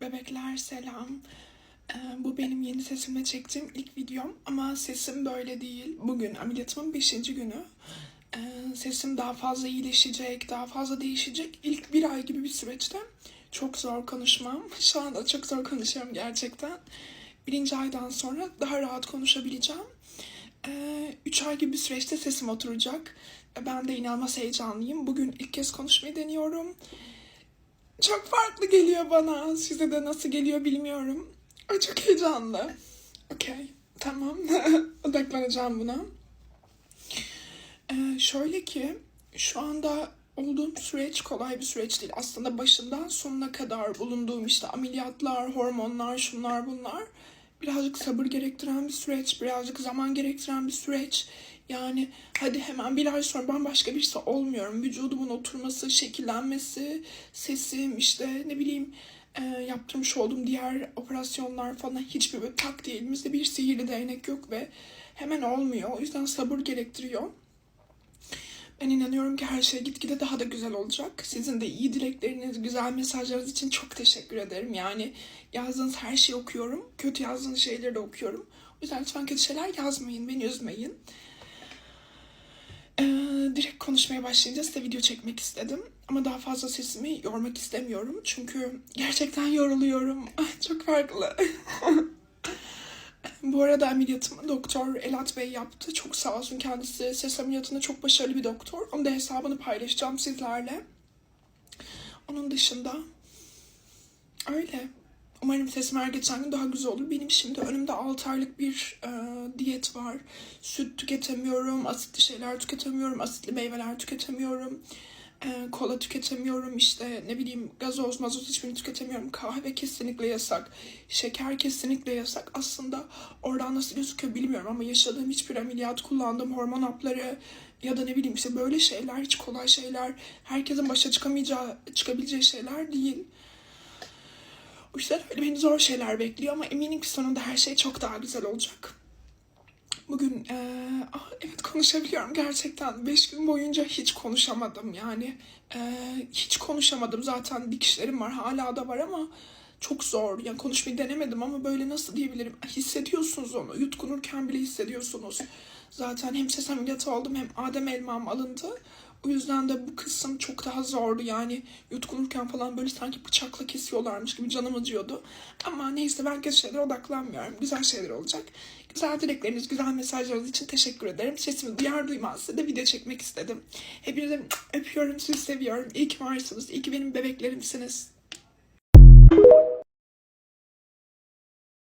Bebekler selam. Ee, bu benim yeni sesimle çektiğim ilk videom ama sesim böyle değil. Bugün ameliyatımın 5. günü. Ee, sesim daha fazla iyileşecek, daha fazla değişecek. İlk bir ay gibi bir süreçte çok zor konuşmam. Şu anda çok zor konuşuyorum gerçekten. Birinci aydan sonra daha rahat konuşabileceğim. Ee, üç ay gibi bir süreçte sesim oturacak. Ben de inanılmaz heyecanlıyım. Bugün ilk kez konuşmayı deniyorum. Çok farklı geliyor bana. Size de nasıl geliyor bilmiyorum. Çok heyecanlı. Okey. Tamam. Odaklanacağım buna. Ee, şöyle ki şu anda olduğum süreç kolay bir süreç değil. Aslında başından sonuna kadar bulunduğum işte ameliyatlar, hormonlar, şunlar bunlar birazcık sabır gerektiren bir süreç, birazcık zaman gerektiren bir süreç. Yani hadi hemen bir ay sonra bambaşka birisi olmuyorum. Vücudumun oturması, şekillenmesi, sesim işte ne bileyim e, yaptırmış olduğum diğer operasyonlar falan hiçbir tak diye elimizde bir sihirli değnek yok ve hemen olmuyor. O yüzden sabır gerektiriyor. Ben inanıyorum ki her şey gitgide daha da güzel olacak. Sizin de iyi dilekleriniz, güzel mesajlarınız için çok teşekkür ederim. Yani yazdığınız her şeyi okuyorum. Kötü yazdığınız şeyleri de okuyorum. O yüzden lütfen kötü şeyler yazmayın, beni üzmeyin. Ee, direkt konuşmaya başlayınca size video çekmek istedim. Ama daha fazla sesimi yormak istemiyorum. Çünkü gerçekten yoruluyorum. Çok farklı. Bu arada ameliyatımı doktor Elat Bey yaptı. Çok sağ olsun kendisi. Ses ameliyatında çok başarılı bir doktor. Onun da hesabını paylaşacağım sizlerle. Onun dışında öyle. Umarım sesim her geçen gün daha güzel olur. Benim şimdi önümde 6 aylık bir e, diyet var. Süt tüketemiyorum, asitli şeyler tüketemiyorum, asitli meyveler tüketemiyorum. E, kola tüketemiyorum işte ne bileyim gazoz mazot hiçbirini tüketemiyorum. Kahve kesinlikle yasak. Şeker kesinlikle yasak. Aslında oradan nasıl gözüküyor bilmiyorum ama yaşadığım hiçbir ameliyat kullandığım hormon hapları ya da ne bileyim işte böyle şeyler hiç kolay şeyler herkesin başa çıkamayacağı çıkabileceği şeyler değil. O yüzden öyle beni zor şeyler bekliyor ama eminim ki sonunda her şey çok daha güzel olacak. Bugün ah, evet konuşabiliyorum gerçekten. Beş gün boyunca hiç konuşamadım yani. eee, hiç konuşamadım zaten dikişlerim var hala da var ama çok zor. Yani konuşmayı denemedim ama böyle nasıl diyebilirim? Hissediyorsunuz onu. Yutkunurken bile hissediyorsunuz. Zaten hem ses ameliyatı oldum hem Adem elmam alındı. O yüzden de bu kısım çok daha zordu. Yani yutkunurken falan böyle sanki bıçakla kesiyorlarmış gibi canım acıyordu. Ama neyse ben kötü şeylere odaklanmıyorum. Güzel şeyler olacak. Güzel dilekleriniz, güzel mesajlarınız için teşekkür ederim. Sesimi duyar duymaz size de video çekmek istedim. Hepinizi öpüyorum, sizi seviyorum. İyi ki varsınız. İyi ki benim bebeklerimsiniz.